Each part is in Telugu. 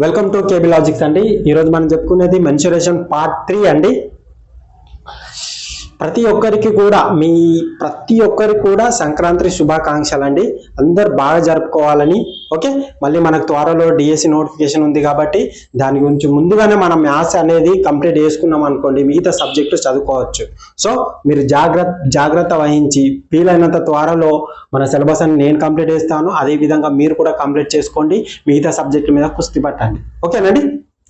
వెల్కమ్ టు కేబీ లాజిక్స్ అండి. ఈరోజు మనం చెప్పుకునేది మెన్సురేషన్ పార్ట్ త్రీ అండి. ప్రతి ఒక్కరికి కూడా మీ ప్రతి ఒక్కరికి కూడా సంక్రాంతి శుభాకాంక్షలు అండి అందరు బాగా జరుపుకోవాలని ఓకే? మళ్ళీ మనకు త్వరలో డిఎస్సి నోటిఫికేషన్ ఉంది కాబట్టి దాని గురించి ముందుగానే మనం మ్యాథ్స్ అనేది కంప్లీట్ చేసుకున్నాం అనుకోండి మిగతా సబ్జెక్టు చదువుకోవచ్చు. సో మీరు జాగ్రత్త జాగ్రత్త వహించి వీలైనంత త్వరలో మన సిలబస్ అని నేను కంప్లీట్ చేస్తాను. అదే విధంగా మీరు కూడా కంప్లీట్ చేసుకోండి. మిగతా సబ్జెక్టు మీద కుస్తీ పట్టండి. ఓకేనండి?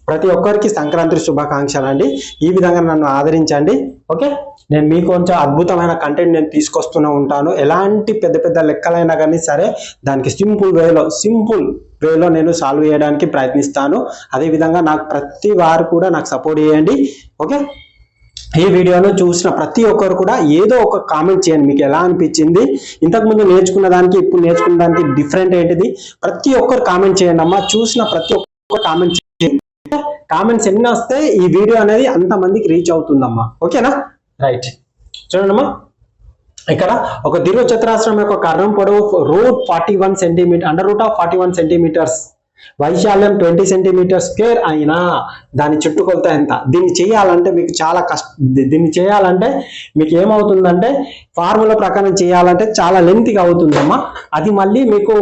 ప్రతి ఒక్కరికి సంక్రాంతి శుభాకాంక్షలు అండి. ఈ విధంగా నన్ను ఆదరించండి. ఓకే? నేను మీకు కొంచెం అద్భుతమైన కంటెంట్ నేను తీసుకొస్తూనే ఉంటాను. ఎలాంటి పెద్ద పెద్ద లెక్కలైనా కానీ సరే దానికి సింపుల్ వేలో సింపుల్ వేలో నేను సాల్వ్ చేయడానికి ప్రయత్నిస్తాను. అదేవిధంగా నాకు ప్రతి వారు కూడా నాకు సపోర్ట్ చేయండి. ఓకే? ఈ వీడియోను చూసిన ప్రతి ఒక్కరు కూడా ఏదో ఒక కామెంట్ చేయండి. మీకు ఎలా అనిపించింది? ఇంతకుముందు నేర్చుకున్న దానికి ఇప్పుడు నేర్చుకున్న దానికి డిఫరెంట్ ఏంటిది? ప్రతి ఒక్కరు కామెంట్ చేయండి అమ్మా. చూసిన ప్రతి ఒక్కరు కామెంట్ కామెంట్స్ ఎన్ని వస్తే ఈ వీడియో అనేది అంతమందికి రీచ్ అవుతుందమ్మా. ఓకేనా? రైట్ చూడండమ్మా. ఇక్కడ ఒక దీర్ఘ చతురాశ్రం యొక్క కర్ణం పొడవు root forty one centimetre under root of forty one centimetres. వైశాల్యం ట్వంటీ సెంటీమీటర్ స్క్వేర్ అయినా దాని చుట్టుకొలత ఎంత? దీన్ని చేయాలంటే మీకు చాలా కష్ట దీన్ని చేయాలంటే మీకు ఏమవుతుందంటే ఫార్ములా ప్రకారం చేయాలంటే చాలా లెంత్గా అవుతుందమ్మా. అది మళ్ళీ మీకు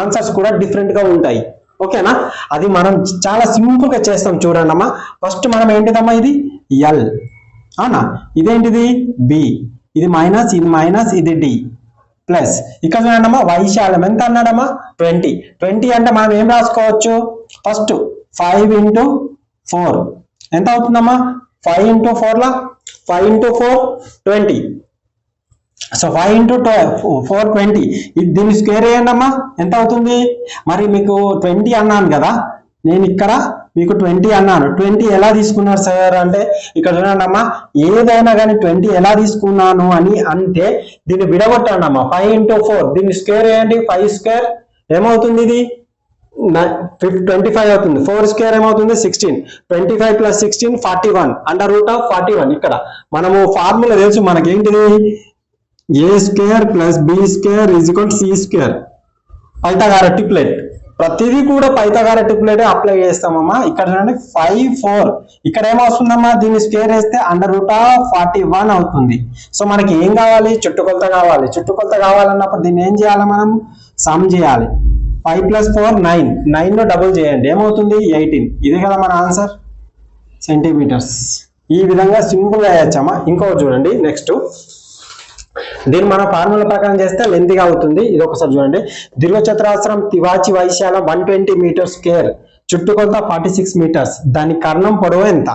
ఆన్సర్స్ కూడా different గా ఉంటాయి. ఓకేనా? అది మనం చాలా సింపుల్గా చేస్తాం చూడండి అమ్మా. ఫస్ట్ మనం ఏంటిదమ్మా ఇది? ఎల్ అవునా? ఇదేంటిది? బి ఇది మైనస్ ఇది మైనస్ ఇది డి ప్లస్ ఇక్కడ చూడండమ్మా వైశాల్యం. ఎంత అన్నాడమ్మా? ట్వంటీ ట్వంటీ అంటే మనం ఏం రాసుకోవచ్చు? ఫస్ట్ ఫైవ్ ఇంటూ ఫోర్ ఎంత అవుతుందమ్మా? Five into ఫోర్లా five into four twenty so five into four twenty ఇది దీన్ని స్క్వేర్ వేయండమ్మా అమ్మా. ఎంత అవుతుంది? మరి మీకు ట్వంటీ అన్నాను కదా. నేను ఇక్కడ మీకు ట్వంటీ అన్నాను. ట్వంటీ ఎలా తీసుకున్నారు సార్? అంటే ఇక్కడ చూడండి అమ్మా. ఏదైనా కానీ ట్వంటీ ఎలా తీసుకున్నాను అని అంటే దీన్ని విడగొట్టండి అమ్మా. ఫైవ్ ఇంటూ ఫోర్ దీన్ని స్క్వేర్ వేయండి ఫైవ్ స్క్వేర్ ఏమవుతుంది ఇది? ట్వంటీ ఫైవ్ అవుతుంది. ఫోర్ స్క్వేర్ ఏమవుతుంది? Sixteen twenty five plus sixteen forty one under root of forty one ఇక్కడ మనము ఫార్ములా తెలుసు మనకేంటిది? A square plus B square is equal C square Pythagoras triplet ప్రతిదీ కూడా పైతగార టిప్లెట్ అప్లై చేస్తామమ్మా. ఇక్కడ చూడండి ఫైవ్ ఫోర్ ఇక్కడ ఏమవుతుందమ్మా దీన్ని స్క్వేర్ వేస్తే under root of forty one అవుతుంది. సో మనకి ఏం కావాలి? చుట్టుకొలత కావాలి. చుట్టుకొలత కావాలన్నప్పుడు దీన్ని ఏం చేయాలి మనం? సమ్ చేయాలి. ఫైవ్ ప్లస్ ఫోర్ నైన్ నైన్లో డబుల్ చేయండి. ఏమవుతుంది? ఎయిటీన్ ఇదే కదా మన ఆన్సర్ సెంటీమీటర్స్ ఈ విధంగా సింపుల్ అయ్యచ్చమ్మా ఇంకొకటి చూడండి. నెక్స్ట్ దీన్ని మన ఫార్ములా ప్రకారం చేస్తే లెంతీగా అవుతుంది. ఇది ఒకసారి చూడండి. దీర్ఘచతురాస్త్రం తివాచి వైశాల వన్ ట్వంటీ మీటర్ స్క్వేర్ చుట్టుకొలత ఫార్టీ సిక్స్ మీటర్స్ దాని కర్ణం పొడవు ఎంత?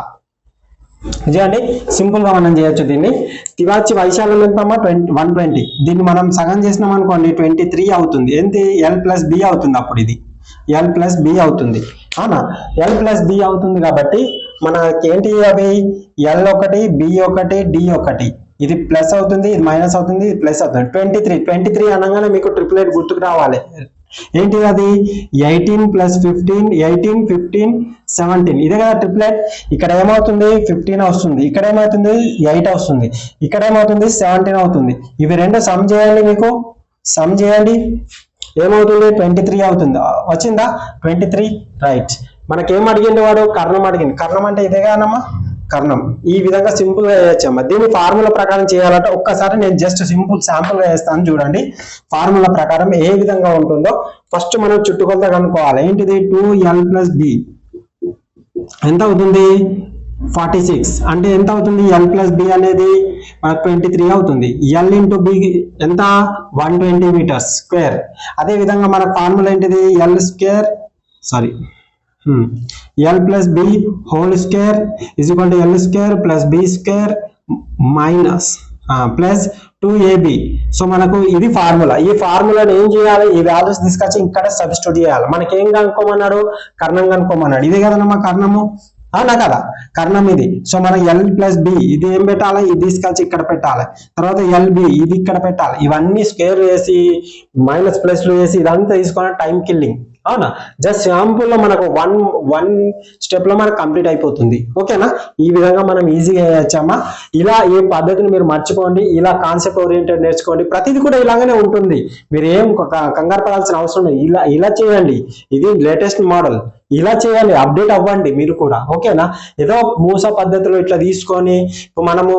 చూడండి. సింపుల్గా మనం చేయొచ్చు దీన్ని. తివాచి వైశాల్యం ఎంత ట్వంటీ వన్ ట్వంటీ దీన్ని మనం సగం చేసినాం అనుకోండి ట్వంటీ త్రీ అవుతుంది. ఏంటి? ఎల్ ప్లస్ బి అవుతుంది అప్పుడు ఇది. ఎల్ ప్లస్ బి అవుతుంది. అవునా? ఎల్ ప్లస్ బి అవుతుంది కాబట్టి మనకి ఏంటి అవి ఎల్ ఒకటి బి ఒకటి డి ఒకటి. ఇది ప్లస్ అవుతుంది ఇది మైనస్ అవుతుంది ఇది ప్లస్ అవుతుంది. ట్వంటీ త్రీ ట్వంటీ త్రీ అనగానే మీకు ట్రిపుల్ ఎయిట్ గుర్తుకు రావాలి. ఏంటి అది? Eighteen plus fifteen eighteen fifteen seventeen ఇదే కదా ట్రిప్లెట్ ఇక్కడ ఏమవుతుంది? ఫిఫ్టీన్ వస్తుంది. ఇక్కడ ఏమవుతుంది? ఎయిట్ వస్తుంది. ఇక్కడ ఏమవుతుంది? సెవెంటీన్ అవుతుంది. ఇవి రెండు సమ్ చేయండి మీకు. సమ్ చేయండి. ఏమవుతుంది? ట్వంటీ త్రీ అవుతుంది వచ్చిందా? ట్వంటీ త్రీ రైట్ మనకేం అడిగిండు వాడు? కర్ణం అడిగింది కర్ణం అంటే ఇదే కానమ్మా కర్ణం. ఈ విధంగా సింపుల్గా వేయచ్చమ్మా దీన్ని ఫార్ములా ప్రకారం చేయాలంటే ఒక్కసారి నేను జస్ట్ సింపుల్ శాంపుల్గా వేస్తాను చూడండి. ఫార్ములా ప్రకారం ఏ విధంగా ఉంటుందో ఫస్ట్ మనం చుట్టుకొలత కనుక్కోవాలి. ఏంటిది? Two L plus B. ఎంత అవుతుంది? Forty six. అంటే ఎంత అవుతుంది? ఎల్ ప్లస్ బి అనేది మనకు ట్వంటీ త్రీ అవుతుంది. ఎల్ ఇంటూ బి ఎంత? One twenty metres square. అదే విధంగా మన ఫార్ములా ఏంటిది? L square. Sorry. L plus B whole square is equal to L square plus B square minus plus two AB so మనకు ఇది ఫార్ములా ఈ ఫార్ములాని ఏం చేయాలి? ఈ వాల్యూస్ తీసుకొచ్చి ఇక్కడ సబ్స్టిట్యూట్ చేయాలి. మనకి ఏం కనుక్కోమన్నాడు? కర్ణం కనుక్కోమన్నాడు. ఇదే కదనమ్మా కర్ణము? అవునా కదా? కర్ణం ఇది. సో మనం ఎల్ ప్లస్ బి ఇది ఏం పెట్టాలి? ఇది తీసుకొచ్చి ఇక్కడ పెట్టాలి. తర్వాత ఎల్ బి ఇది ఇక్కడ పెట్టాలి. ఇవన్నీ స్క్వేర్ వేసి మైనస్ ప్లస్లు వేసి ఇదంతా తీసుకున్న టైం కిల్లింగ్ అవునా? జస్ట్ శాంపుల్లో మనకు వన్ వన్ స్టెప్లో మనకు కంప్లీట్ అయిపోతుంది. ఓకేనా ఈ విధంగా మనం ఈజీగా చేయొచ్చమ్మా. ఇలా ఈ పద్ధతిని మీరు మర్చిపోండి. ఇలా కాన్సెప్ట్ ఓరియంటెడ్ నేర్చుకోండి. ప్రతిదీ కూడా ఇలాగనే ఉంటుంది. మీరు ఏం కంగారు పడాల్సిన అవసరం లేదు. ఇలా ఇలా చేయండి. ఇది లేటెస్ట్ మోడల్ ఇలా చేయాలి. అప్డేట్ అవ్వండి మీరు కూడా. ఓకేనా ఏదో మూస పద్ధతిలో ఇట్లా తీసుకొని మనము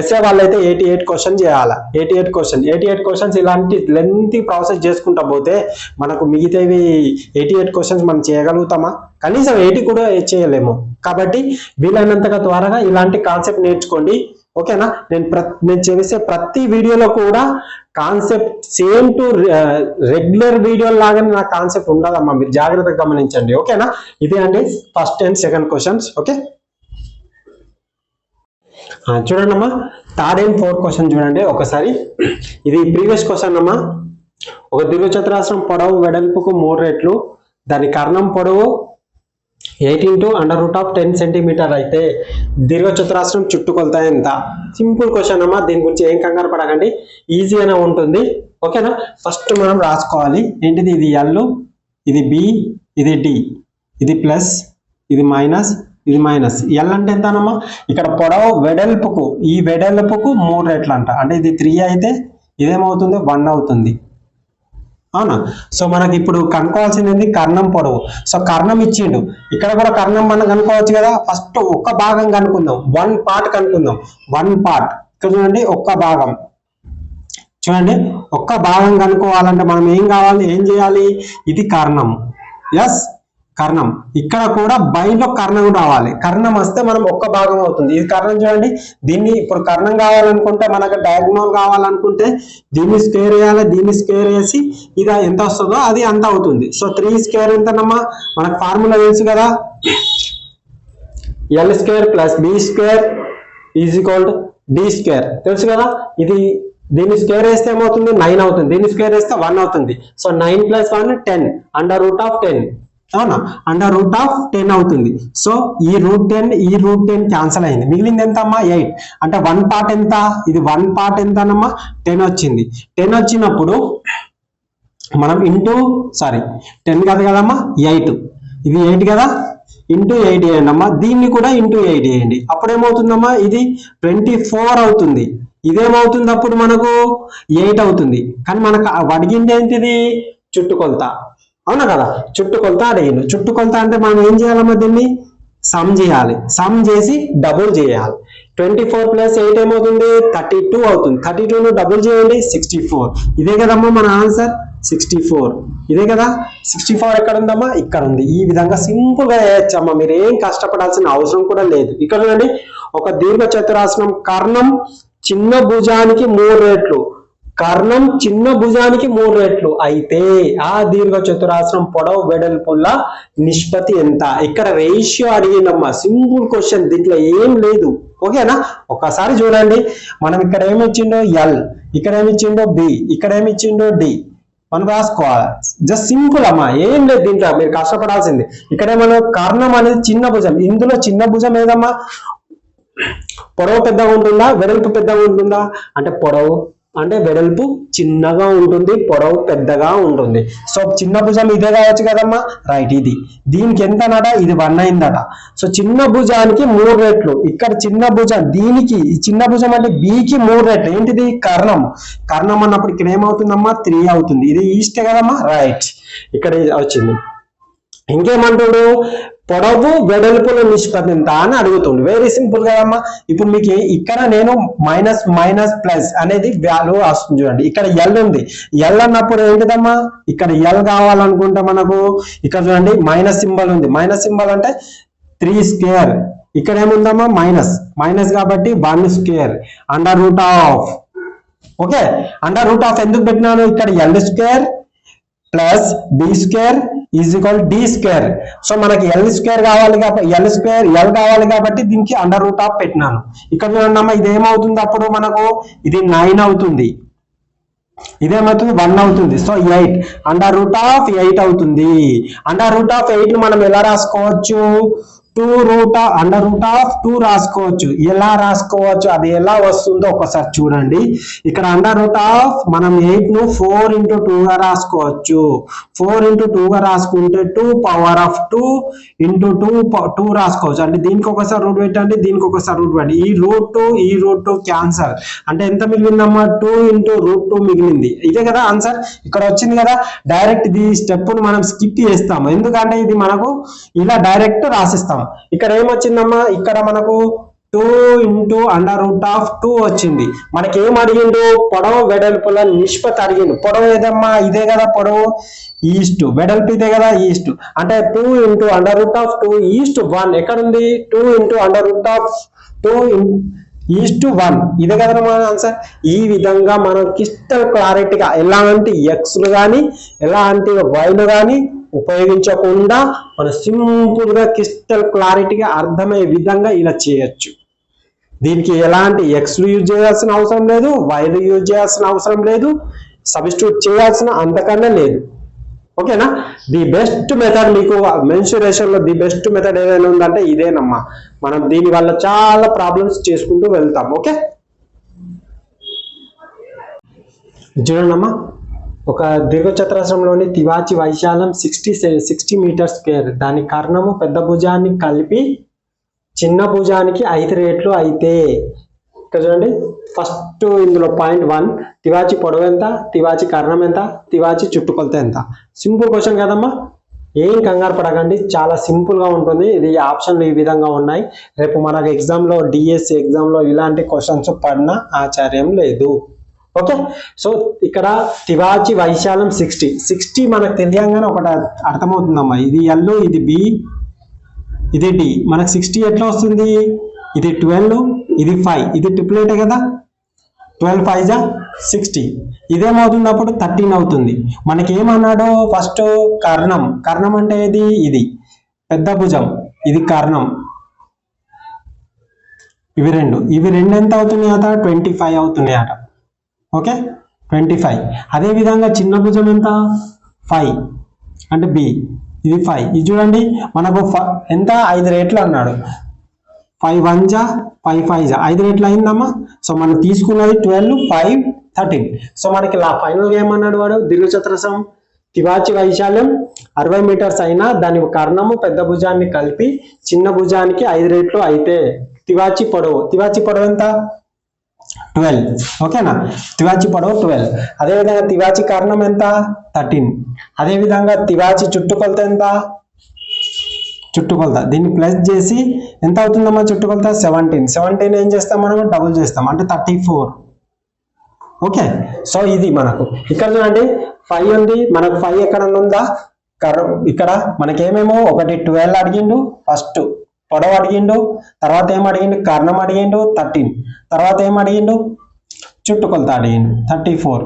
ఎస్ఏ వాళ్ళైతే ఎయిటీ ఎయిట్ క్వశ్చన్ చేయాలి? Eighty eight question eighty eight questions ఇలాంటి లెంతీ ప్రాసెస్ చేసుకుంటా పోతే మనకు మిగతావి ఎయిటీ ఎయిట్ క్వశ్చన్స్ మనం చేయగలుగుతామా? కనీసం ఎయిటీ కూడా చేయలేము. కాబట్టి వీలైనంతగా త్వరగా ఇలాంటి కాన్సెప్ట్ నేర్చుకోండి. ఓకేనా? నేను ప్ర నేను చేసే ప్రతి వీడియోలో కూడా concept same to regular video లాగానే నా కాన్సెప్ట్ ఉండదమ్మా. మీరు జాగ్రత్తగా గమనించండి. ఓకేనా? ఇదే అండి first and second questions okay? చూడండి అమ్మా థర్డ్ అండ్ ఫోర్త్ క్వశ్చన్ చూడండి ఒకసారి. ఇది ప్రీవియస్ క్వశ్చన్ అమ్మా. ఒక దీర్ఘచతురాస్రం పొడవు వెడల్పుకు మూడు రెట్లు దాని కర్ణం పొడవు eighteen to under root of ten centimetre అయితే దీర్ఘచతురాస్రం చుట్టుకొలత ఎంత సింపుల్ క్వశ్చన్ అమ్మా దీని గురించి ఏం కంగారు పడకండి. ఈజీ ఉంటుంది. ఓకేనా? ఫస్ట్ మనం రాసుకోవాలి. ఏంటిది? ఇది ఎల్ ఇది బి ఇది డి ఇది ప్లస్ ఇది మైనస్ ఇది మైనస్ ఎల్ అంటే ఎంతనమ్మా? ఇక్కడ పొడవు వెడల్పుకు ఈ వెడల్పుకు మూడు రెట్లు అంట అంటే ఇది త్రీ అయితే ఇదేమవుతుంది? వన్ అవుతుంది. అవునా? సో మనకి ఇప్పుడు కనుక్కోవాల్సింది కర్ణం పొడవు. సో కర్ణం ఇచ్చిండు. ఇక్కడ కూడా కర్ణం మనం కనుక్కోవచ్చు కదా? ఫస్ట్ ఒక్క భాగం కనుక్కుందాం. వన్ పార్ట్ కనుక్కుందాం. వన్ పార్ట్ ఇక్కడ చూడండి ఒక్క భాగం. చూడండి ఒక్క భాగం కనుక్కోవాలంటే మనం ఏం కావాలి? ఏం చేయాలి? ఇది కర్ణం. ఎస్ కర్ణం. ఇక్కడ కూడా బైలో కర్ణం రావాలి. కర్ణం వస్తే మనం ఒక్క భాగం అవుతుంది. ఇది కర్ణం చూడండి. దీన్ని ఇప్పుడు కర్ణం కావాలనుకుంటే మనకు డయాగ్నల్ కావాలనుకుంటే దీన్ని స్క్వేర్ వేయాలి. దీన్ని స్క్వేర్ వేసి ఇది ఎంత వస్తుందో అది అంత అవుతుంది. సో త్రీ స్క్వేర్ ఎంతనమ్మా? మనకు ఫార్ములా తెలుసు కదా. L square plus B square is equal D square తెలుసు కదా? ఇది దీన్ని స్క్వేర్ వేస్తే ఏమవుతుంది? నైన్ అవుతుంది. దీన్ని స్క్వేర్ వేస్తే వన్ అవుతుంది. So nine plus one ten under root of ten అవునా? అండర్ రూట్ ఆఫ్ టెన్ అవుతుంది. సో ఈ రూట్ టెన్ ఈ రూట్ టెన్ క్యాన్సిల్ అయింది. మిగిలింది ఎంత అమ్మా ఎయిట్. అంటే వన్ పార్ట్ ఎంత? ఇది వన్ పార్ట్ ఎంత అనమ్మా టెన్ వచ్చింది. టెన్ వచ్చినప్పుడు మనం ఇంటూ సారీ టెన్ కాదు కదమ్మా? ఎయిట్. ఇది ఎయిట్ కదా? ఇంటూ ఎయిట్ చేయండి అమ్మా దీన్ని కూడా ఇంటూ ఎయిట్ చేయండి. అప్పుడు ఏమవుతుందమ్మా ఇది ట్వంటీ ఫోర్ అవుతుంది. ఇదేమవుతుంది అప్పుడు మనకు? ఎయిట్ అవుతుంది. కానీ మనకు అడిగింది ఏంటిది? చుట్టుకొలత. అవునా కదా? చుట్టు కొలత అడిగిండు చుట్టుకొలత అంటే మనం ఏం చేయాలమ్మా దీన్ని? సమ్ చేయాలి. సమ్ చేసి డబుల్ చేయాలి. ట్వంటీ ఫోర్ ప్లస్ ఎయిట్ ఏమవుతుంది? థర్టీ టూ అవుతుంది. థర్టీ టూను డబుల్ చేయండి సిక్స్టీ ఫోర్ ఇదే కదమ్మా మన ఆన్సర్ సిక్స్టీ ఫోర్ ఇదే కదా? సిక్స్టీ ఫోర్ ఎక్కడ ఉందమ్మా ఇక్కడ ఉంది ఈ విధంగా సింపుల్గా మీరు ఏం కష్టపడాల్సిన అవసరం కూడా లేదు. ఇక్కడ చూడండి ఒక దీర్ఘ చతురాసనం కర్ణం చిన్న భుజానికి మూడు రేట్లు. కర్ణం చిన్న భుజానికి మూడు రెట్లు. అయితే ఆ దీర్ఘ చతురాసనం పొడవు వెడల్పుల నిష్పత్తి ఎంత? ఇక్కడ రేషియో అడిగిందమ్మా. సింపుల్ క్వశ్చన్ దీంట్లో ఏం లేదు. ఓకేనా? ఒకసారి చూడండి. మనం ఇక్కడ ఏమి ఇచ్చిండో ఎల్ ఇక్కడ ఏమి ఇచ్చిండో బి ఇక్కడ ఏమి ఇచ్చిండో డి మనం రాసుకోవాలి జస్ట్ సింపుల్ అమ్మా. ఏం లేదు దీంట్లో. మీరు కష్టపడాల్సింది. ఇక్కడ మనం కర్ణం అనేది చిన్న భుజం. ఇందులో చిన్న భుజం ఏదమ్మా? పొడవు పెద్దగా ఉంటుందా? వెడల్పు పెద్దగా ఉంటుందా? అంటే పొడవు అంటే వెడల్పు చిన్నగా ఉంటుంది పొడవు పెద్దగా ఉంటుంది. సో చిన్న భుజం ఇదే కావచ్చు కదమ్మా? రైట్ ఇది. దీనికి ఎంత అన్నట ఇది వన్ అయిందట సో చిన్న భుజానికి మూడు రెట్లు. ఇక్కడ చిన్న భుజం దీనికి ఈ చిన్న భుజం అంటే బికి మూడు రెట్లు. ఏంటిది? కర్ణం. కర్ణం అన్నప్పుడు ఇక్కడ ఏమవుతుందమ్మా? త్రీ అవుతుంది. ఇది ఈస్ట్ కదమ్మా? రైట్ ఇక్కడ వచ్చింది. ఇంకేమంటాడు? పొడవు వెడల్పుల నిష్పత్తి ఎంత అని అడుగుతుండు. వెరీ సింపుల్ కదమ్మా ఇప్పుడు మీకు ఇక్కడ నేను మైనస్ మైనస్ ప్లస్ అనేది వాల్యూ వస్తుంది చూడండి. ఇక్కడ ఎల్ ఉంది. ఎల్ అన్నప్పుడు ఏంటిదమ్మా? ఇక్కడ ఎల్ కావాలనుకుంటే మనకు ఇక్కడ చూడండి మైనస్ సింబల్ ఉంది. మైనస్ సింబల్ అంటే త్రీ స్క్వేర్ ఇక్కడ ఏముందమ్మా? మైనస్ మైనస్ కాబట్టి one square under root of okay under root of ఎందుకు పెట్టినాను? ఇక్కడ L square plus B square is equal D square. So మనకి ఎల్ స్క్వేర్ కావాలి కాబట్టి ఎల్ స్క్వేర్ ఎల్ కావాలి కాబట్టి దీనికి అండర్ రూట్ ఆఫ్ పెట్టినాను. ఇక్కడ చూడండి ఇది ఏమవుతుంది అప్పుడు మనకు? ఇది నైన్ అవుతుంది. ఇదేమవుతుంది వన్ అవుతుంది. So eight. Under root of eight అవుతుంది. అండర్ రూట్ ఆఫ్ ఎయిట్ మనం ఎలా రాసుకోవచ్చు? Two root under root of two రాసుకోవచ్చు. ఎలా రాసుకోవచ్చు? అది ఎలా వస్తుందో ఒకసారి చూడండి. ఇక్కడ అండర్ రూట్ ఆఫ్ మనం ఎయిట్ను ఫోర్ ఇంటూ టూగా రాసుకోవచ్చు. ఫోర్ ఇంటూ టూగా రాసుకుంటే two power of two into two two రాసుకోవచ్చు. అంటే దీనికి ఒకసారి రూట్ పెట్టండి దీనికి ఒకసారి రూట్ పెట్టండి. ఈ రూట్ టూ ఈ రూట్ టూ క్యాన్సర్ అంటే ఎంత మిగిలిందమ్మా? టూ ఇంటూ రూట్ టూ మిగిలింది. ఇదే కదా ఆన్సర్ ఇక్కడ వచ్చింది కదా? డైరెక్ట్ ఇది స్టెప్ను మనం స్కిప్ చేస్తాము. ఎందుకంటే ఇది మనకు ఇలా డైరెక్ట్ రాసిస్తాం ఇక్కడ ఏమొచ్చిందమ్మా? ఇక్కడ మనకు two into under root of two వచ్చింది. మనకి ఏం అడిగిండు? పొడవు వెడల్పుల నిష్పత్తి అడిగిండు. పొడవు ఏదమ్మా? ఇదే కదా పొడవు. ఈస్ట్ వెడల్పు ఇదే కదా ఈస్ట్ అంటే two into under root of two is to one ఎక్కడ ఉంది two into under root of two is to one ఇదే కదా మన ఆన్సర్ ఈ విధంగా మనం క్రిస్టల్ క్లారిటీగా ఎలాంటి ఎక్స్లు కానీ ఎలాంటి వైలు కానీ ఉపయోగించకుండా మనం సింపుల్గా క్రిస్టల్ క్లారిటీగా అర్థమయ్యే విధంగా ఇలా చేయొచ్చు. దీనికి ఎలాంటి ఎక్స్లు యూజ్ చేయాల్సిన అవసరం లేదు వైర్లు యూజ్ చేయాల్సిన అవసరం లేదు సబ్స్టిట్యూట్ చేయాల్సిన అంతకన్నా లేదు. ఓకేనా? ది బెస్ట్ మెథడ్ మీకు మెన్సురేషన్లో ది బెస్ట్ మెథడ్ ఏదైనా ఉందంటే ఇదేనమ్మా. మనం దీని వల్ల చాలా ప్రాబ్లమ్స్ చేసుకుంటూ వెళ్తాం. ఓకే? చూడండమ్మా. ఒక దీర్ఘచతురస్రంలోని తివాచి వైశాలం సిక్స్టీ సిక్స్టీ మీటర్ స్క్వేర్ దాని కారణము పెద్ద భుజాన్ని కలిపి చిన్న భుజానికి ఐదు రేట్లు అయితే. ఇక్కడ చూడండి ఫస్ట్ ఇందులో పాయింట్ వన్ తివాచి పొడవు ఎంత తివాచి కర్ణం ఎంత తివాచి చుట్టుకొలత ఎంత. సింపుల్ క్వశ్చన్ కదమ్మా. ఏం కంగారు పడకండి చాలా సింపుల్గా ఉంటుంది. ఇది ఆప్షన్లు ఈ విధంగా ఉన్నాయి. రేపు మనకు ఎగ్జామ్లో డిఎస్సి ఎగ్జామ్లో ఇలాంటి క్వశ్చన్స్ పడిన ఆచార్యం లేదు. ఓకే సో ఇక్కడ తివాచి వైశాలం సిక్స్టీ సిక్స్టీ మనకు తెలియంగానే ఒకటి అర్థమవుతుందమ్మా. ఇది ఎల్ ఇది బి ఇది డి మనకు సిక్స్టీ ఎట్లా వస్తుంది? ఇది ట్వెల్వ్ ఇది ఫైవ్ ఇది ట్రిపులేటే కదా? ట్వెల్వ్ ఫైవ్ జా సిక్స్టీ ఇదేమవుతుంది అప్పుడు? థర్టీన్ అవుతుంది. మనకి ఏమన్నాడు ఫస్ట్ కర్ణం. కర్ణం అంటే ఏది? ఇది. పెద్ద భుజం. ఇది కర్ణం. ఇవి రెండు. ఇవి రెండు ఎంత అవుతున్నాయి అట ట్వంటీ ఫైవ్ అవుతున్నాయి అట ఓకే? Twenty five. అదేవిధంగా చిన్న భుజం ఎంత? ఫైవ్. అంటే బి. ఇది ఫైవ్. ఇది చూడండి మనకు ఎంత? ఐదు రేట్లు అన్నాడు. ఫైవ్ వన్ జా ఫైవ్ ఫైవ్ జా. ఐదు రేట్లు అయిందమ్మా. సో మనం తీసుకున్నది ట్వెల్వ్ ఫైవ్ థర్టీన్. సో మనకి లా ఫైనల్ ఏమన్నాడు వాడు? దీర్ఘచతురసం తివాచి వైశాల్యం అరవై మీటర్స్ అయినా దాని కర్ణము పెద్ద భుజాన్ని కలిపి చిన్న భుజానికి ఐదు రేట్లు అయితే. తివాచి పొడవు. తివాచి పొడవు ఎంత? ట్వెల్వ్ ఓకేనా తివాచి పొడవు ట్వెల్వ్ అదేవిధంగా తివాచి కర్ణం ఎంత? థర్టీన్ అదేవిధంగా తివాచి చుట్టుకొలత ఎంత? చుట్టుకొలత. దీన్ని ప్లస్ చేసి ఎంత అవుతుందమ్మా చుట్టుకొలత? సెవెంటీన్ సెవెంటీన్ ఏం చేస్తాం మనం డబుల్ చేస్తాం. అంటే థర్టీ ఫోర్ ఓకే సో ఇది మనకు. ఇక్కడ చూడండి. ఫైవ్ ఉంది. మనకు ఫైవ్ ఎక్కడ ఉందా? కర ఇక్కడ మనకేమేమో? ఒకటి ట్వెల్వ్ అడిగిండు. ఫస్ట్ పొడవు అడిగిండు తర్వాత ఏం అడిగిండు? కర్ణం అడిగిండు థర్టీన్. తర్వాత ఏం అడిగిండు? చుట్టుకొలత అడిగిండు థర్టీ ఫోర్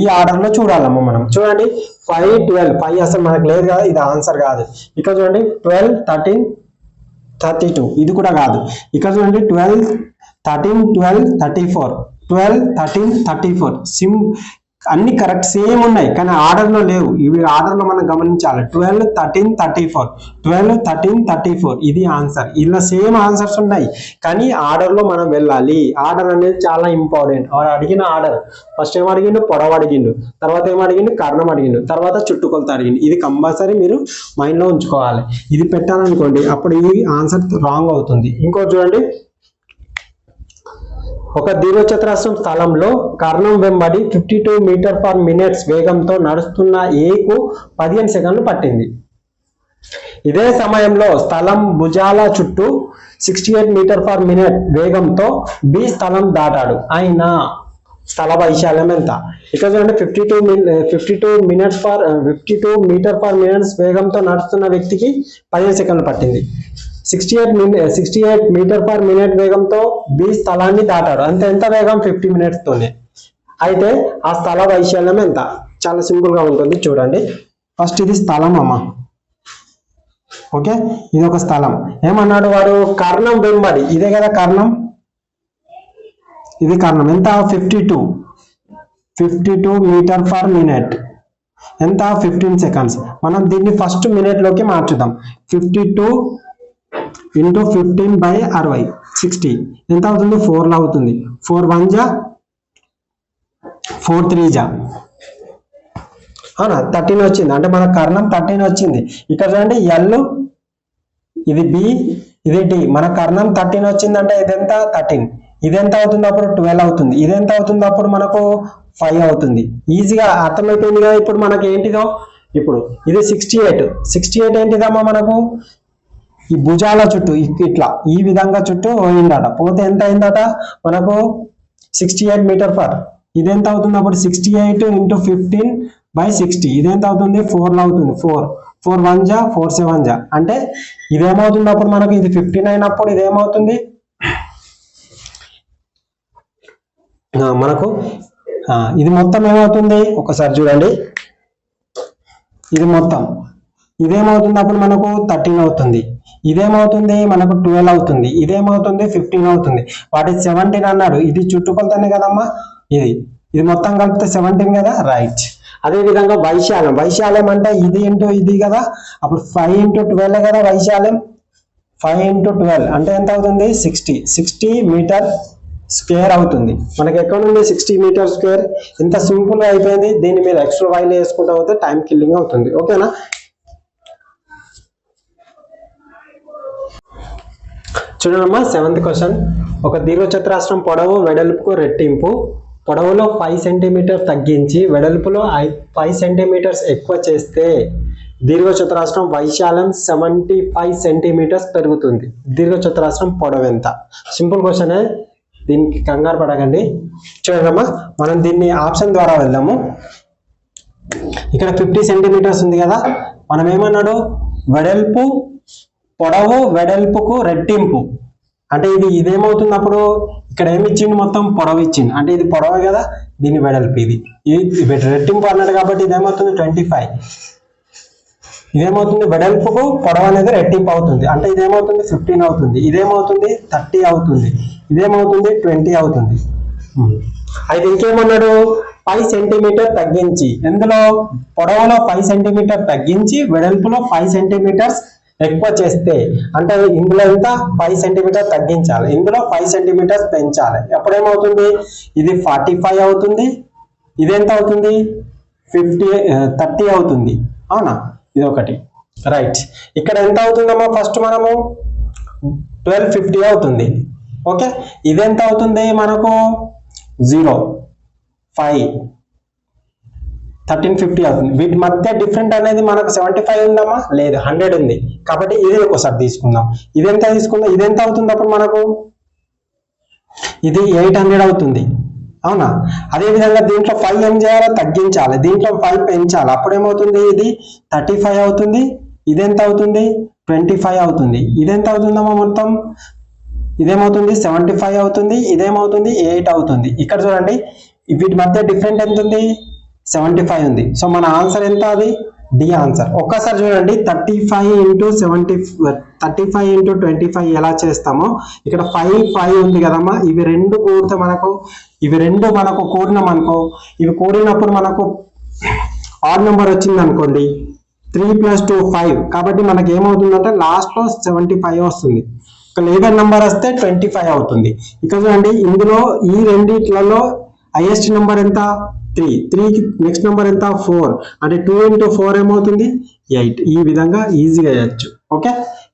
ఈ ఆర్డర్లో చూడాలమ్మా చూడాలమ్మ మనం. చూడండి ఫైవ్ ట్వెల్వ్ ఫైవ్ అసలు మనకు లేదు కదా ఇది ఆన్సర్ కాదు. ఇక్కడ చూడండి ట్వెల్వ్ థర్టీన్ థర్టీ టూ ఇది కూడా కాదు. ఇక్కడ చూడండి twelve thirteen twelve thirty four twelve thirteen thirty four SIM అన్ని కరెక్ట్ సేమ్ ఉన్నాయి. కానీ ఆర్డర్లో లేవు. ఇవి ఆర్డర్లో మనం గమనించాలి. Twelve thirteen thirty four. Twelve thirteen thirty four. ఇది ఆన్సర్ ఇలా సేమ్ ఆన్సర్స్ ఉన్నాయి. కానీ ఆర్డర్లో మనం వెళ్ళాలి. ఆర్డర్ అనేది చాలా ఇంపార్టెంట్ వాడు అడిగిన ఆర్డర్. ఫస్ట్ ఏం అడిగిండు? పొడవ అడిగిండు. తర్వాత ఏం అడిగిండు? కర్ణం అడిగిండు. తర్వాత చుట్టుకొలత అడిగిండు. ఇది కంపల్సరీ మీరు మైండ్లో ఉంచుకోవాలి. ఇది పెట్టాలనుకోండి అప్పుడు ఈ ఆన్సర్ రాంగ్ అవుతుంది. ఇంకోటి చూడండి. ఒక దీర్ఘచతురస్రం స్థలంలో కర్ణం వెంబడి fifty two metre per minutes వేగంతో నడుస్తున్న ఏకు పదిహేను సెకండ్లు పట్టింది. ఇదే సమయంలో స్థలం భుజాల చుట్టూ sixty eight metre per minute వేగంతో బి స్థలం దాటాడు. అయినా స్థల వైశాల్యం ఎంత? ఇక్కడ చూడండి fifty two fifty two minutes per fifty two metre per minutes వేగంతో నడుస్తున్న వ్యక్తికి పదిహేను సెకండ్లు పట్టింది. Sixty eight sixty eight metre per minute వేగంతో బి స్థలాన్ని దాటాడు అంత ఎంత వేగం? ఫిఫ్టీ మినిట్స్ తోనే. అయితే ఆ స్థల వైశాల్యం ఎంత? చాలా సింపుల్గా ఉంటుంది చూడండి. ఫస్ట్ ఇది స్థలం అమ్మ. ఓకే? ఇది ఒక స్థలం. ఏమన్నాడు వాడు? కర్ణం వెంబడి. ఇదే కదా కర్ణం? ఇది కర్ణం. ఎంత? Fifty two fifty two metre per minute ఎంత? ఫిఫ్టీన్ సెకండ్స్ మనం దీన్ని ఫస్ట్ మినిట్లోకి మార్చుదాం. Fifty two into fifteen by అరవై సిక్స్టీ. ఎంత అవుతుంది? ఫోర్లో అవుతుంది. ఫోర్ వన్ జా ఫోర్ త్రీ జా. అవునా? థర్టీన్ వచ్చింది. అంటే మన కర్ణం థర్టీన్ వచ్చింది. ఇక్కడ చూడండి ఎల్ ఇది బి ఇది డి మన కర్ణం థర్టీన్ వచ్చిందంటే ఇదెంత? థర్టీన్. ఇదెంత అవుతుంది అప్పుడు? ట్వెల్వ్ అవుతుంది. ఇదెంత అవుతుంది అప్పుడు? మనకు ఫైవ్ అవుతుంది. ఈజీగా అర్థమైపోయింది కదా ఇప్పుడు మనకి ఏంటిదో? ఇప్పుడు ఇది సిక్స్టీ ఎయిట్. సిక్స్టీ ఎయిట్ ఏంటిదమ్మా మనకు? ఈ భుజాల చుట్టూ ఇట్లా ఈ విధంగా చుట్టూ పోయిందట. పోతే ఎంత అయిందట? మనకు సిక్స్టీ ఎయిట్ మీటర్ పర్ ఇదెంత అవుతుంది అప్పుడు? Sixty eight into fifteen by sixty ఇదెంత అవుతుంది? ఫోర్ అవుతుంది. ఫోర్ ఫోర్ వన్ జా ఫోర్ సెవెన్ జా అంటే ఇదేమవుతుంది అప్పుడు మనకు? ఇది ఫిఫ్టీన్ అయినప్పుడు ఇదేమవుతుంది? మనకు ఇది మొత్తం ఏమవుతుంది? ఒకసారి చూడండి. ఇది మొత్తం. ఇదేమవుతుంది అప్పుడు మనకు? థర్టీన్ అవుతుంది. ఇదేమవుతుంది? మనకు ట్వెల్వ్ అవుతుంది. ఇదేమవుతుంది? ఫిఫ్టీన్ అవుతుంది. వాటి సెవెంటీన్ అన్నాడు. ఇది చుట్టుకొలతనే కదమ్మా? ఇది. ఇది మొత్తం కలిపితే సెవెంటీన్ కదా? రైట్ అదేవిధంగా వైశాల్యం వైశాల్యం అంటే ఇది ఇంటూ ఇది కదా? అప్పుడు ఫైవ్ ఇంటూ ట్వెల్వ్ కదా వైశాల్యం ఫైవ్ ఇంటూ ట్వెల్వ్ అంటే ఎంత అవుతుంది? సిక్స్టీ సిక్స్టీ మీటర్ స్క్వేర్ అవుతుంది. మనకి ఎక్కడ ఉంది సిక్స్టీ మీటర్ స్క్వేర్ ఇంత సింపుల్ అయిపోయింది. దీన్ని మీరు ఎక్స్ట్రా వైల్ వేసుకుంటా పోతే టైం కిల్లింగ్ అవుతుంది. ఓకేనా చూడమ్మా సెవెంత్ క్వశ్చన్ ఒక దీర్ఘచతురాస్త్రం పొడవు వెడల్పుకు రెట్టింపు. పొడవులో ఫైవ్ సెంటీమీటర్ తగ్గించి వెడల్పులో ఫైవ్ సెంటీమీటర్స్ ఎక్కువ చేస్తే దీర్ఘచతురాస్త్రం వైశాలం సెవెంటీ ఫైవ్ సెంటీమీటర్స్ పెరుగుతుంది. దీర్ఘచతురాస్త్రం పొడవు ఎంత? సింపుల్ క్వశ్చనే దీనికి కంగారు పడకండి. చూడమ్మా మనం దీన్ని ఆప్షన్ ద్వారా వెళ్దాము. ఇక్కడ ఫిఫ్టీ సెంటీమీటర్స్ ఉంది కదా మనం ఏమన్నాడు వెడల్పు పొడవు వెడల్పుకు రెట్టింపు. అంటే ఇది ఇదేమవుతుంది అప్పుడు ఇక్కడ ఏమి ఇచ్చిండు మొత్తం? పొడవు ఇచ్చింది అంటే ఇది పొడవే కదా దీని వెడల్పు ఇది. ఇది రెట్టింపు అన్నాడు కాబట్టి ఇదేమవుతుంది? Twenty five. ఇదేమవుతుంది? వెడల్పుకు పొడవు అనేది రెట్టింపు అవుతుంది. అంటే ఇదేమవుతుంది? ఫిఫ్టీన్ అవుతుంది. ఇదేమవుతుంది? థర్టీ అవుతుంది. ఇదేమవుతుంది? ట్వంటీ అవుతుంది. అయితే ఇంకేమన్నాడు? ఫైవ్ సెంటీమీటర్ తగ్గించి. ఎందులో? పొడవులో ఫైవ్ సెంటీమీటర్ తగ్గించి వెడల్పులో ఫైవ్ సెంటీమీటర్స్ ఎక్కువ చేస్తే అంటే ఇందులో ఎంత? ఫైవ్ సెంటీమీటర్ తగ్గించాలి. ఇందులో ఫైవ్ సెంటీమీటర్స్ పెంచాలి. ఎప్పుడేమవుతుంది? ఇది ఫార్టీ ఫైవ్ అవుతుంది. ఇదెంత అవుతుంది? ఫిఫ్టీ థర్టీ అవుతుంది. అవునా? ఇది ఒకటి రైట్ ఇక్కడ ఎంత అవుతుందమ్మా? ఫస్ట్ మనము ట్వెల్వ్ ఫిఫ్టీ అవుతుంది. ఓకే ఇదెంత అవుతుంది మనకు? జీరో ఫైవ్ థర్టీన్ ఫిఫ్టీ అవుతుంది. వీటి మధ్య డిఫరెంట్ అనేది మనకు సెవెంటీ ఫైవ్ ఉందమ్మా? లేదు హండ్రెడ్ ఉంది. కాబట్టి ఇది ఒకసారి తీసుకుందాం. ఇదెంత తీసుకుందాం? ఇదెంత అవుతుంది అప్పుడు మనకు? ఇది ఎయిట్ హండ్రెడ్ అవుతుంది. అవునా? అదే విధంగా దీంట్లో ఫైవ్ ఏం చేయాలో తగ్గించాలి. దీంట్లో ఫైవ్ పెంచాలి. అప్పుడు ఏమవుతుంది? ఇది థర్టీ ఫైవ్ అవుతుంది ఇదెంత అవుతుంది? ట్వంటీ ఫైవ్ అవుతుంది ఇదెంత అవుతుందమ్మా మొత్తం? ఇదేమవుతుంది? సెవెంటీ ఫైవ్ అవుతుంది. ఇదేమవుతుంది? ఎయిట్ అవుతుంది. ఇక్కడ చూడండి వీటి మధ్య డిఫరెంట్ ఎంత ఉంది? సెవెంటీ ఫైవ్ ఉంది. సో మన ఆన్సర్ ఎంత అది? డి ఆన్సర్ ఒక్కసారి చూడండి thirty five into seventy thirty five into twenty five ఎలా చేస్తామో. ఇక్కడ ఫైవ్ ఫైవ్ ఉంది కదమ్మా. ఇవి రెండు కూడితే మనకు ఇవి రెండు మనకు కూడినాం అనుకో ఇవి కూడినప్పుడు మనకు ఆడ్ నెంబర్ వచ్చింది అనుకోండి త్రీ ప్లస్ టూ ఫైవ్ కాబట్టి మనకి ఏమవుతుందంటే లాస్ట్లో సెవెంటీ ఫైవ్ వస్తుంది. ఒక లేబర్ నెంబర్ వస్తే ట్వంటీ ఫైవ్ అవుతుంది. ఇక్కడ చూడండి ఇందులో ఈ రెండిట్లలో హైయెస్ట్ నెంబర్ ఎంత? త్రీ త్రీకి నెక్స్ట్ నెంబర్ ఎంత? ఫోర్ అంటే టూ ఇంటూ ఫోర్ ఏమవుతుంది? ఎయిట్ ఈ విధంగా ఈజీగా చేయొచ్చు. ఓకే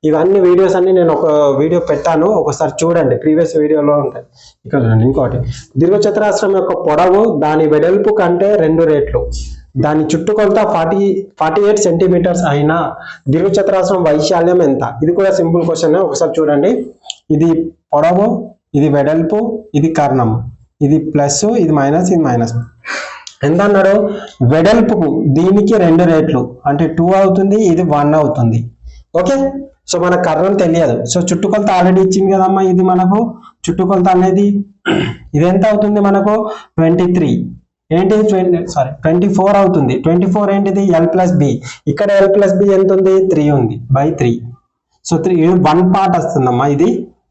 ఇవన్నీ వీడియోస్ అన్ని నేను ఒక వీడియో పెట్టాను. ఒకసారి చూడండి. ప్రీవియస్ వీడియోలో ఉంటాయి. ఇక్కడ ఇంకోటి. దీర్ఘచతురాస్త్రం యొక్క పొడవు దాని వెడల్పు కంటే రెండు రేట్లు. దాని చుట్టుకొలత ఫార్టీ ఫార్టీ ఎయిట్ సెంటీమీటర్స్ అయినా దీర్ఘచతురాస్త్రం వైశాల్యం ఎంత? ఇది కూడా సింపుల్ క్వశ్చన్ ఒకసారి చూడండి. ఇది పొడవు ఇది వెడల్పు ఇది కర్ణము ఇది ప్లస్ ఇది మైనస్ ఇది మైనస్. ఎంత అన్నాడు వెడల్పుకు దీనికి రెండు రేట్లు. అంటే టూ అవుతుంది ఇది వన్ అవుతుంది. ఓకే? సో మన కర్ణం తెలియదు. సో చుట్టుకొలత ఆల్రెడీ ఇచ్చింది కదమ్మా ఇది మనకు. చుట్టుకొలత అనేది ఇది ఎంత అవుతుంది మనకు? Twenty three. ఏంటిది ట్వంటీ సారీ ట్వంటీ ఫోర్ అవుతుంది. ట్వంటీ ఫోర్ ఏంటిది? ఎల్ ప్లస్ బి ఇక్కడ ఎల్ ప్లస్ బి ఎంత ఉంది? త్రీ ఉంది. By three. So three one part వస్తుందమ్మా ఇది.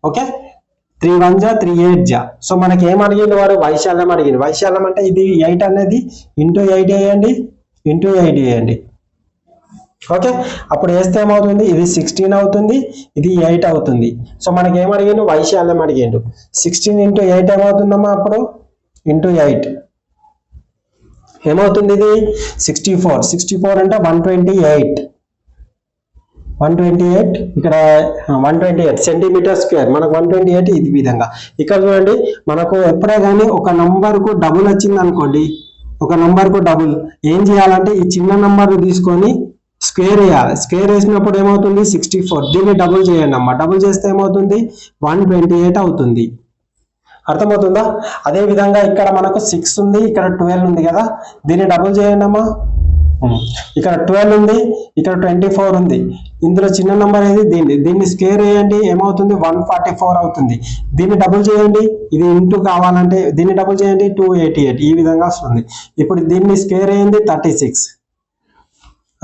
ఓకే? త్రీ వన్ జా త్రీ ఎయిట్ జా సో మనకి ఏం అడిగింది వాడు? వైశాల్యం అడిగింది వైశాల్యం అంటే ఇది ఎయిట్ అనేది ఇంటూ ఎయిట్ వేయండి ఇంటూ ఎయిట్ వేయండి ఓకే? అప్పుడు వేస్తే ఏమవుతుంది? ఇది సిక్స్టీన్ అవుతుంది. ఇది ఎయిట్ అవుతుంది. సో మనకి ఏం అడిగిండు? వైశాల్యం అడిగిండు. సిక్స్టీన్ ఇంటూ ఎయిట్ ఏమవుతుందమ్మా అప్పుడు? Into eight. ఏమవుతుంది ఇది? Sixty four. సిక్స్టీ ఫోర్ అంటే one twenty eight. One twenty eight ఇక్కడ one twenty eight centimetre square మనకు వన్ ట్వంటీ ఎయిట్ ఇది విధంగా. ఇక్కడ చూడండి మనకు ఎప్పుడే కానీ ఒక నంబర్కు డబుల్ వచ్చింది అనుకోండి ఒక నంబర్కు డబుల్ ఏం చేయాలంటే ఈ చిన్న నంబర్ తీసుకొని స్క్వేర్ వేయాలి. స్క్వేర్ వేసినప్పుడు ఏమవుతుంది? సిక్స్టీ ఫోర్ దీన్ని డబుల్ చేయండి అమ్మ. డబుల్ చేస్తే ఏమవుతుంది? వన్ ట్వంటీ ఎయిట్ అవుతుంది. అర్థమవుతుందా? అదే విధంగా ఇక్కడ మనకు సిక్స్ ఉంది ఇక్కడ ట్వెల్వ్ ఉంది కదా. దీన్ని డబుల్ చేయండి అమ్మా. ఇక్కడ ట్వెల్వ్ ఉంది ఇక్కడ ట్వంటీ ఫోర్ ఉంది. ఇందులో చిన్న నెంబర్ ఏది? దీన్ని దీన్ని స్కేర్ చేయండి ఏమవుతుంది? వన్ ఫార్టీ ఫోర్ అవుతుంది. దీన్ని డబుల్ చేయండి ఇది ఇంటూ కావాలంటే దీన్ని డబుల్ చేయండి టూ ఎయిటీ ఎయిట్. ఈ విధంగా వస్తుంది. ఇప్పుడు దీన్ని స్కేర్ వేయండి థర్టీ సిక్స్.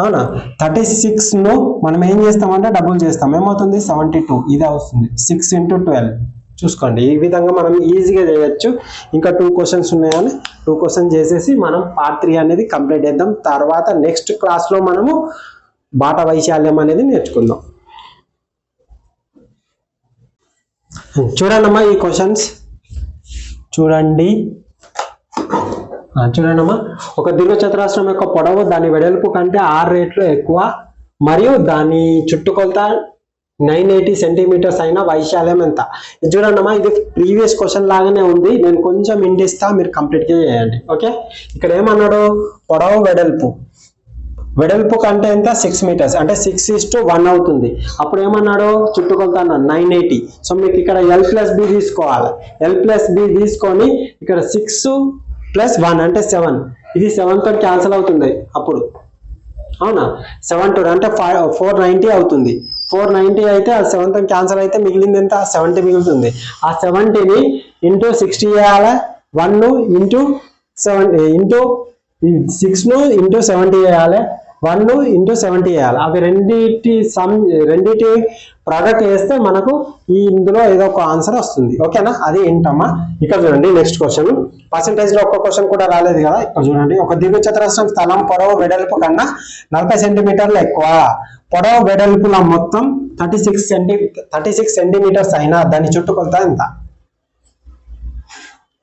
అవునా? థర్టీ సిక్స్ను మనం ఏం చేస్తామంటే డబుల్ చేస్తాం. ఏమవుతుంది? Seventy two. ఇదే వస్తుంది. Six into twelve. చూసుకోండి. ఈ విధంగా మనం ఈజీగా చేయొచ్చు. ఇంకా టూ క్వశ్చన్స్ ఉన్నాయని. టూ క్వశ్చన్ చేసేసి మనం పార్ట్ త్రీ అనేది కంప్లీట్ చేద్దాం. తర్వాత నెక్స్ట్ క్లాస్లో మనము బాట వైశాల్యం అనేది నేర్చుకుందాం. చూడండమ్మా ఈ క్వశ్చన్స్ చూడండి. చూడండమ్మా. ఒక దీర్ఘచతురాస్రం యొక్క పొడవు దాని వెడల్పు కంటే ఆరు రేట్లు ఎక్కువ మరియు దాని చుట్టుకొలత నైన్ ఎయిటీ సెంటీమీటర్స్ అయిన వైశాల్యం ఎంత? ఇది చూడండమ్మా ఇది ప్రీవియస్ క్వశ్చన్ లాగానే ఉంది. నేను కొంచెం ఇండిస్తా మీరు కంప్లీట్గా చేయండి ఓకే? ఇక్కడ ఏమన్నాడు? పొడవు వెడల్పు. వెడల్పు కంటే ఎంత? సిక్స్ మీటర్స్ అంటే సిక్స్ ఈస్ టు వన్ అవుతుంది. అప్పుడు ఏమన్నాడు? చుట్టుకొలత అన్నాడు నైన్ ఎయిటీ. సో మీకు ఇక్కడ ఎల్ ప్లస్ బి తీసుకోవాలి. ఎల్ ప్లస్ బి తీసుకొని ఇక్కడ సిక్స్ ప్లస్ వన్ అంటే సెవెన్ ఇది సెవెన్తో క్యాన్సిల్ అవుతుంది అప్పుడు. అవునా? సెవెన్ టూ అంటే ఫైవ్ ఫోర్ నైంటీ అవుతుంది. ఫోర్ నైంటీ అయితే ఆ సెవెన్ క్యాన్సర్ అయితే మిగిలింది ఎంత? సెవెంటీ మిగులుతుంది. ఆ సెవెంటీని ఇంటూ సిక్స్టీ చేయాలి వన్ ఇంటూ సెవెన్ ఇంటూ సిక్స్ను ఇంటూ సెవెంటీ చేయాలి వన్ ఇంటూ సెవెంటీ చేయాలి అవి రెండింటి సమ్ రెండింటి ప్రోడక్ట్ వేస్తే మనకు ఈ ఇందులో ఏదో ఒక ఆన్సర్ వస్తుంది. ఓకేనా? అది ఏంటమ్మా? ఇక్కడ చూడండి నెక్స్ట్ క్వశ్చన్. పర్సంటేజ్లో ఒక్క క్వశ్చన్ కూడా రాలేదు కదా? ఇక్కడ చూడండి. ఒక దీర్ఘచతురస్రం స్థలం పొడవు వెడల్పు కన్నా నలభై సెంటీమీటర్లు ఎక్కువ. పొడవు వెడల్పుల మొత్తం thirty six centi thirty six centimetres అయినా దాని చుట్టుకొలత ఎంత?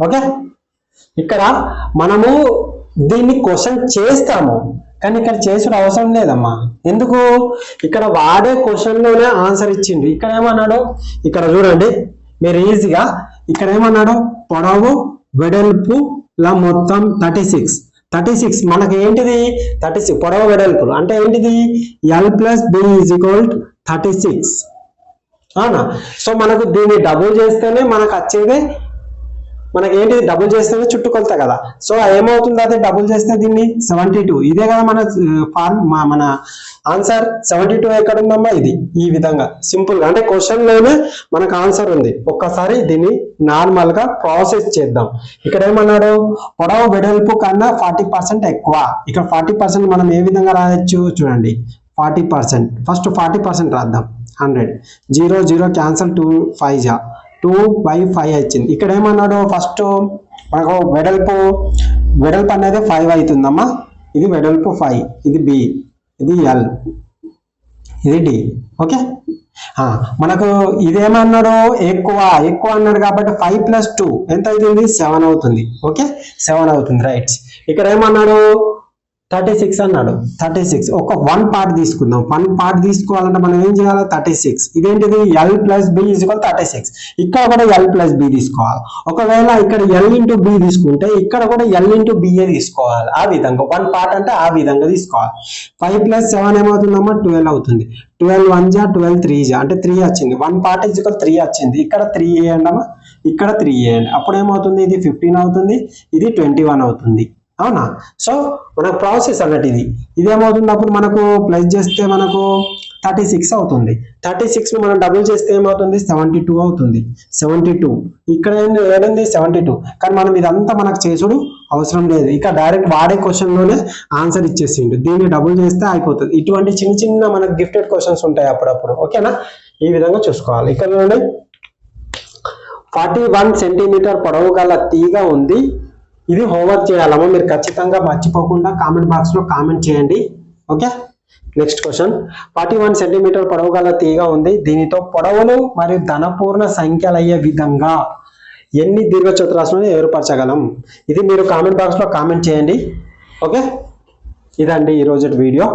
ఓకే ఇక్కడ మనము దీన్ని క్వశ్చన్ చేస్తాము. కానీ ఇక్కడ చేసుడు అవసరం లేదమ్మా. ఎందుకు? ఇక్కడ వాడే క్వశ్చన్లోనే ఆన్సర్ ఇచ్చిండు. ఇక్కడ ఏమన్నాడు? ఇక్కడ చూడండి. మీరు ఈజీగా ఇక్కడ ఏమన్నాడు పొడవు వెడల్పు లా మొత్తం థర్టీ సిక్స్ థర్టీ సిక్స్ మనకి ఏంటిది? థర్టీ సిక్స్ పొడవు వెడల్పులు అంటే ఏంటిది? L plus B is equal thirty six అవునా? సో మనకు దీన్ని డబుల్ చేస్తేనే మనకు వచ్చేది మనకి ఏంటిది డబుల్ చేస్తేనే చుట్టుకొలత కదా. సో ఏమవుతుంది? అదే డబుల్ చేస్తే దీన్ని సెవెంటీ టూ ఇదే కదా మన ఫార్మ్ మన ఆన్సర్ సెవెంటీ టూ ఎక్కడ ఉందమ్మా ఇది ఈ విధంగా. సింపుల్గా. అంటే క్వశ్చన్లోనే మనకు ఆన్సర్ ఉంది. ఒక్కసారి దీన్ని నార్మల్గా ప్రాసెస్ చేద్దాం. ఇక్కడ ఏమన్నాడు? పొడవు వెడల్పు కన్నా ఫార్టీ పర్సెంట్ ఎక్కువ. ఇక్కడ ఫార్టీ పర్సెంట్ మనం ఏ విధంగా రాయొచ్చు? చూడండి. Forty percent first forty percent రాద్దాం. Hundred zero zero cancel two five జా టూ బై ఫైవ్ వచ్చింది ఇక్కడ ఏమన్నాడు? ఫస్ట్ మనకు వెడల్పు వెడల్పు అనేది ఫైవ్ అవుతుందమ్మా. ఇది వెడల్పు ఫైవ్ ఇది బి ఇది ఎల్ ఇది డి ఓకే? మనకు ఇదేమన్నాడు? ఎక్కువ. ఎక్కువ అన్నాడు కాబట్టి ఫైవ్ ప్లస్ టూ ఎంత అవుతుంది? సెవెన్ అవుతుంది. ఓకే? సెవెన్ అవుతుంది. రైట్ ఇక్కడ ఏమన్నాడు? థర్టీ సిక్స్ అన్నాడు. Thirty six. ఒక వన్ పార్ట్ తీసుకుందాం. వన్ పార్ట్ తీసుకోవాలంటే మనం ఏం చేయాలి? Thirty six. ఇదేంటిది? L plus B equal thirty six. ఇక్కడ కూడా ఎల్ ప్లస్ బి తీసుకోవాలి. ఒకవేళ ఇక్కడ ఎల్ ఇంటూ బి తీసుకుంటే ఇక్కడ కూడా ఎల్ ఇంటూ బిఏ తీసుకోవాలి? ఆ విధంగా. వన్ పార్ట్ అంటే ఆ విధంగా తీసుకోవాలి. ఫైవ్ ప్లస్ సెవెన్ ఏమవుతుందమ్మా? ట్వెల్వ్ అవుతుంది. ట్వెల్వ్ వన్ జా ట్వెల్వ్ త్రీ జా అంటే త్రీ వచ్చింది. వన్ పార్ట్ ఈజ్వల్ త్రీ వచ్చింది. ఇక్కడ త్రీ ఏ అమ్మా ఇక్కడ త్రీ వేయండి అప్పుడు ఏమవుతుంది? ఇది ఫిఫ్టీన్ అవుతుంది. ఇది ట్వంటీ వన్ అవుతుంది. అవునా? సో మన ప్రాసెస్ అన్నట్టు ఇది ఇదేమవుతున్నప్పుడు మనకు ప్లస్ చేస్తే మనకు థర్టీ సిక్స్ అవుతుంది. థర్టీ సిక్స్ మనం డబుల్ చేస్తే ఏమవుతుంది? సెవెంటీ టూ అవుతుంది. సెవెంటీ టూ ఇక్కడ ఏంది ఏమైంది సెవెంటీ టూ కానీ మనం ఇదంతా మనకు చేసుడు అవసరం లేదు. ఇక డైరెక్ట్ వాడే క్వశ్చన్లోనే ఆన్సర్ ఇచ్చేసిండు. దీన్ని డబుల్ చేస్తే అయిపోతుంది. ఇటువంటి చిన్న చిన్న మనకు గిఫ్టెడ్ క్వశ్చన్స్ ఉంటాయి అప్పుడప్పుడు. ఓకేనా ఈ విధంగా చూసుకోవాలి. ఇక్కడ చూడండి. ఫార్టీ వన్ సెంటీమీటర్ పొడవు గల తీగ ఉంది. ఇది హోంవర్క్ చేయాలమ్మా. మీరు ఖచ్చితంగా మర్చిపోకుండా కామెంట్ బాక్స్లో కామెంట్ చేయండి. Okay? Next question. Forty one centimetre పొడవు గల తీగ ఉంది. దీనితో పొడవులు మరియు ధనపూర్ణ సంఖ్యలయ్యే విధంగా ఎన్ని దీర్ఘ చతురాస్రాలను ఏర్పరచగలం? ఇది మీరు కామెంట్ బాక్స్లో కామెంట్ చేయండి. ఓకే? ఇదండి ఈరోజు వీడియో.